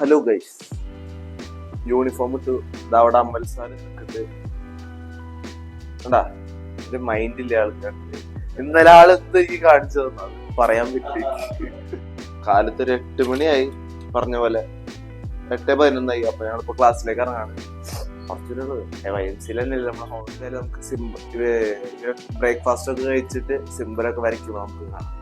Hello guys uniform ഇട്ട് ഇതവിടെ അമ്മൽ sir നിൽക്കുന്നത് കണ്ടാ? എന്റെ മൈൻഡില്ല ആൾക്കാർക്ക്? ഇന്നലെ ആൾ എന്ത് കാണിച്ചു തന്നത് പറയാൻ പറ്റി കാലത്ത് ഒരു എട്ട് മണിയായി പറഞ്ഞ പോലെ. എട്ട് പതിനൊന്നായി. അപ്പൊ ഞങ്ങളിപ്പോ ക്ലാസ്സിലേക്ക് ഇറങ്ങാണ്. നമ്മുടെ ഹോസ്റ്റലിൽ നമുക്ക് സിമ്പിൾ ബ്രേക്ക്ഫാസ്റ്റ് ഒക്കെ കഴിച്ചിട്ട് സിമ്പിളൊക്കെ വരയ്ക്കുമ്പോൾ നമുക്ക് കാണാം.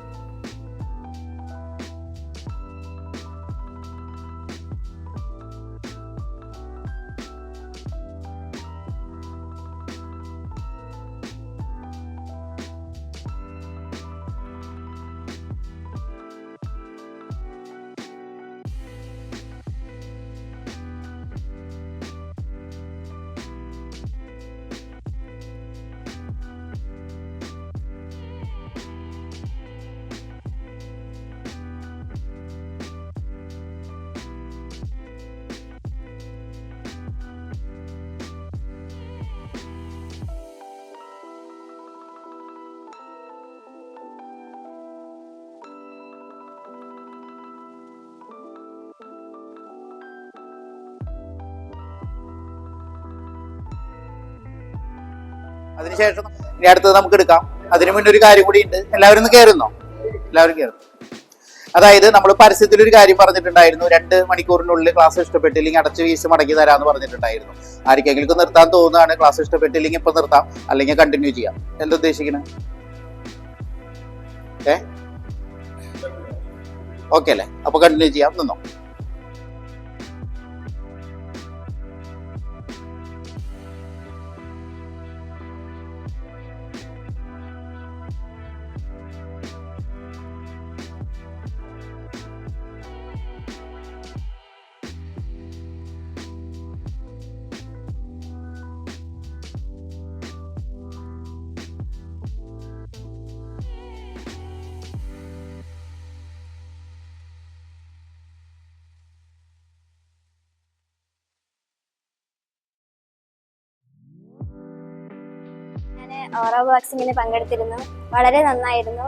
അതിനുശേഷം ഇനി അടുത്തത് നമുക്ക് എടുക്കാം. അതിനു മുന്നേ ഒരു കാര്യം കൂടി ഉണ്ട്. എല്ലാവരും ഒന്ന് കയറുന്നോ എല്ലാവരും കയറുന്നു അതായത് നമ്മൾ പരസ്യത്തിൽ ഒരു കാര്യം പറഞ്ഞിട്ടുണ്ടായിരുന്നു. രണ്ട് മണിക്കൂറിനുള്ളിൽ ക്ലാസ് ഇഷ്ടപ്പെട്ടില്ലെങ്കിൽ അടച്ചു വീശ് മടക്കി തരാമെന്ന് പറഞ്ഞിട്ടുണ്ടായിരുന്നു. ആർക്കെങ്കിലും നിർത്താൻ തോന്നുകയാണ് ക്ലാസ് ഇഷ്ടപ്പെട്ടില്ലെങ്കിൽ ഇപ്പൊ നിർത്താം. അല്ലെങ്കിൽ കണ്ടിന്യൂ ചെയ്യാം. എന്താ ഉദ്ദേശിക്കണേ? ഏ? ഓക്കെ അല്ലേ? അപ്പൊ കണ്ടിന്യൂ ചെയ്യാം. നിന്നോ? ഓറോ ബോക്സിങ്ങിന് പങ്കെടുത്തിരുന്നു. വളരെ നന്നായിരുന്നു.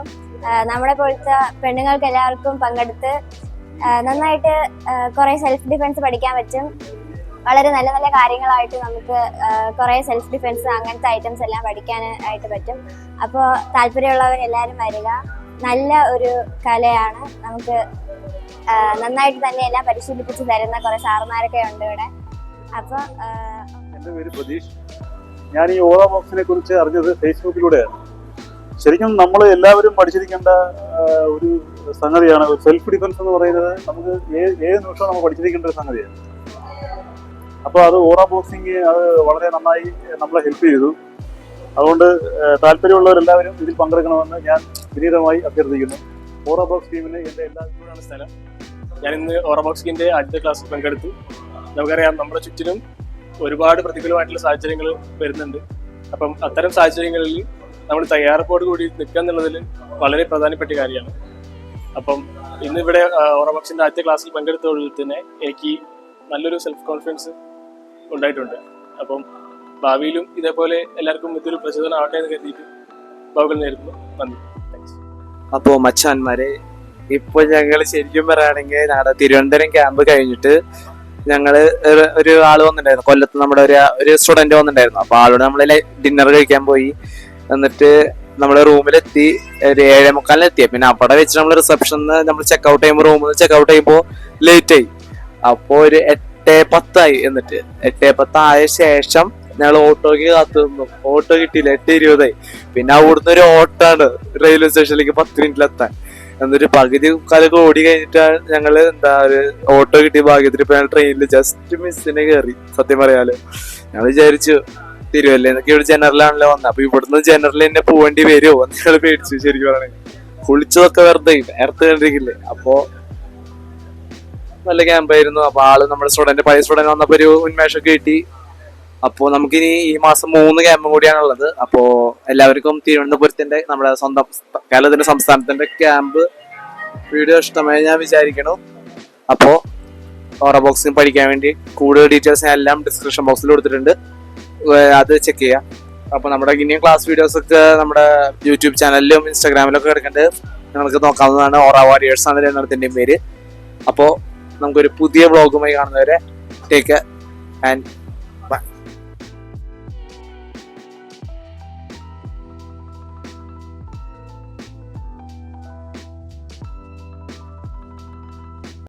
നമ്മളെ പോലത്തെ പെണ്ണുങ്ങൾക്ക് എല്ലാവർക്കും പങ്കെടുത്ത് നന്നായിട്ട് കുറെ സെൽഫ് ഡിഫെൻസ് പഠിക്കാൻ പറ്റും. വളരെ നല്ല നല്ല കാര്യങ്ങളായിട്ട് നമുക്ക് കുറെ സെൽഫ് ഡിഫെൻസ് അങ്ങനത്തെ ഐറ്റംസ് എല്ലാം പഠിക്കാൻ ആയിട്ട് പറ്റും. അപ്പോൾ താല്പര്യമുള്ളവർ എല്ലാവരും വരിക. നല്ല ഒരു കലയാണ് നമുക്ക് നന്നായിട്ട് തന്നെ എല്ലാം പരിശീലിപ്പിച്ച് തരുന്ന കുറെ സാറുമാരൊക്കെ ഉണ്ട് ഇവിടെ. അപ്പോൾ എന്റെ ഞാൻ ഈ ഓറ ബോക്സിനെ കുറിച്ച് അറിഞ്ഞത് ഫേസ്ബുക്കിലൂടെയാണ്. ശരിക്കും നമ്മൾ എല്ലാവരും പഠിച്ചിരിക്കേണ്ട ഒരു സംഗതിയാണ്. സെൽഫ് ഡിഫൻസ് എന്ന് പറയുന്നത് നമുക്ക് ഏത് നിമിഷവും നമ്മൾ പഠിച്ചിരിക്കേണ്ട ഒരു സംഗതിയാണ്. അപ്പോൾ അത് ഓറ ബോക്സിങ് അത് വളരെ നന്നായി നമ്മളെ ഹെൽപ്പ് ചെയ്തു. അതുകൊണ്ട് താല്പര്യമുള്ളവരെല്ലാവരും ഇതിൽ പങ്കെടുക്കണമെന്ന് ഞാൻ വിനീതമായി അഭ്യർത്ഥിക്കുന്നു. ഓറ ബോക്സ് ടീമിന് എന്റെ എല്ലാ സ്ഥലം. ഞാൻ ഇന്ന് ഓറ ബോക്സിങ്ങിന്റെ ആദ്യത്തെ ക്ലാസ്സിൽ പങ്കെടുത്തു. നമുക്കറിയാം നമ്മുടെ ചുറ്റിനും ഒരുപാട് പ്രതികൂലമായിട്ടുള്ള സാഹചര്യങ്ങൾ വരുന്നുണ്ട്. അപ്പം അത്തരം സാഹചര്യങ്ങളിൽ നമ്മൾ തയ്യാറെടുപ്പോട് കൂടി നിൽക്കുക എന്നുള്ളതിൽ വളരെ പ്രധാനപ്പെട്ട കാര്യമാണ്. അപ്പം ഇന്നിവിടെ ഓറബോക്സിന്റെ ആദ്യത്തെ ക്ലാസ്സിൽ പങ്കെടുത്തതിൽ തന്നെ എനിക്ക് നല്ലൊരു സെൽഫ് കോൺഫിഡൻസ് ഉണ്ടായിട്ടുണ്ട്. അപ്പം ഭാവിയിലും ഇതേപോലെ എല്ലാവർക്കും ഇതൊരു പ്രചോദനം ആവട്ടെ എന്ന് കരുതിയിട്ട് ഭാവികൾ നേരുന്നു. നന്ദി. താങ്ക്സ് അപ്പോ മച്ചാന്മാരെ ഇപ്പൊ ഞങ്ങൾ ശരിക്കും പറയുകയാണെങ്കിൽ ഞങ്ങളുടെ തിരുവനന്തപുരം ക്യാമ്പ് കഴിഞ്ഞിട്ട് ഞങ്ങൾ ഒരു- ആൾ വന്നിട്ടുണ്ടായിരുന്നു. കൊല്ലത്ത് നമ്മുടെ ഒരു ഒരു സ്റ്റുഡന്റ് വന്നിട്ടുണ്ടായിരുന്നു. അപ്പൊ ആളോട് നമ്മൾ ഡിന്നർ കഴിക്കാൻ പോയി. എന്നിട്ട് നമ്മൾ റൂമിലെത്തി ഒരു ഏഴേ മുക്കാലിലെത്തി പിന്നെ അവിടെ വെച്ച് നമ്മൾ റിസപ്ഷനിൽ നമ്മൾ ചെക്കൗട്ട് ചെയ്യുമ്പോൾ റൂമിൽ നിന്ന് ചെക്കൗട്ട് ചെയ്യുമ്പോൾ ലേറ്റ് ആയി. അപ്പോ ഒരു എട്ടേ പത്തായി എന്നിട്ട്. എട്ടേ പത്തായ ശേഷം ഞങ്ങൾ ഓട്ടോക്ക് കാത്തു നിന്നു ഓട്ടോ കിട്ടിയില്ല എട്ട് ഇരുപതായി. പിന്നെ അവിടുന്ന് ഒരു ഓട്ടാണ് റെയിൽവേ സ്റ്റേഷനിലേക്ക് പത്ത് മിനിറ്റിലെത്താൻ. എന്നിട്ട് പകുതി കാലൊക്കെ ഓടി കഴിഞ്ഞിട്ട് ഞങ്ങൾ എന്താ ഒരു ഓട്ടോ കിട്ടിയ ഭാഗ്യത്തിൽ ഇപ്പൊ ഞങ്ങൾ ട്രെയിനിൽ ജസ്റ്റ് മിസ്സിനെ കയറി സത്യം പറയാലോ. ഞങ്ങൾ വിചാരിച്ചു തിരുവല്ല എന്നൊക്കെ ഇവിടെ ജനറലാണല്ലോ വന്നത് അപ്പൊ ഇവിടുന്ന് ജനറൽ തന്നെ പോവേണ്ടി വരുമോ എന്ന് ഞങ്ങൾ പേടിച്ചു ശരിക്കും പറയണെങ്കിൽ കുളിച്ചതൊക്കെ വെറുതെ നേരത്തെ കണ്ടിരിക്കില്ലേ. അപ്പോ നല്ല ക്യാമ്പായിരുന്നു അപ്പൊ ആൾ നമ്മുടെ സ്റ്റുഡന്റ് പഴയ സ്റ്റുഡന്റ് വന്നപ്പോ ഒരു ഉന്മേഷം കിട്ടി. അപ്പോ നമുക്കിനി ഈ മാസം മൂന്ന് ക്യാമ്പും കൂടിയാണുള്ളത്. അപ്പോ എല്ലാവർക്കും തിരുവനന്തപുരത്തിന്റെ നമ്മുടെ സ്വന്തം കേരളത്തിന്റെ സംസ്ഥാനത്തിന്റെ ക്യാമ്പ് വീഡിയോ ഇഷ്ടമായി ഞാൻ വിചാരിക്കണം. അപ്പോ ഓറ ബോക്സിംഗ് പഠിക്കാൻ വേണ്ടി കൂടുതൽ ഡീറ്റെയിൽസ് ഞാൻ എല്ലാം ഡിസ്ക്രിപ്ഷൻ ബോക്സിൽ കൊടുത്തിട്ടുണ്ട്. അത് ചെക്ക് ചെയ്യാം. അപ്പൊ നമ്മുടെ ഇനിയും ക്ലാസ് വീഡിയോസ് ഒക്കെ നമ്മുടെ യൂട്യൂബ് ചാനലിലും ഇൻസ്റ്റാഗ്രാമിലും ഒക്കെ കിടക്കുന്നുണ്ട്. നിങ്ങൾക്ക് നോക്കാവുന്നതാണ് ഓറ വാരിയേഴ്സ് ആണ് രണ്ടെണ്ണത്തിന്റെയും പേര്. അപ്പോ നമുക്കൊരു പുതിയ വ്ളോഗുമായി കാണുന്നവരെ ടേക്ക് ആൻഡ്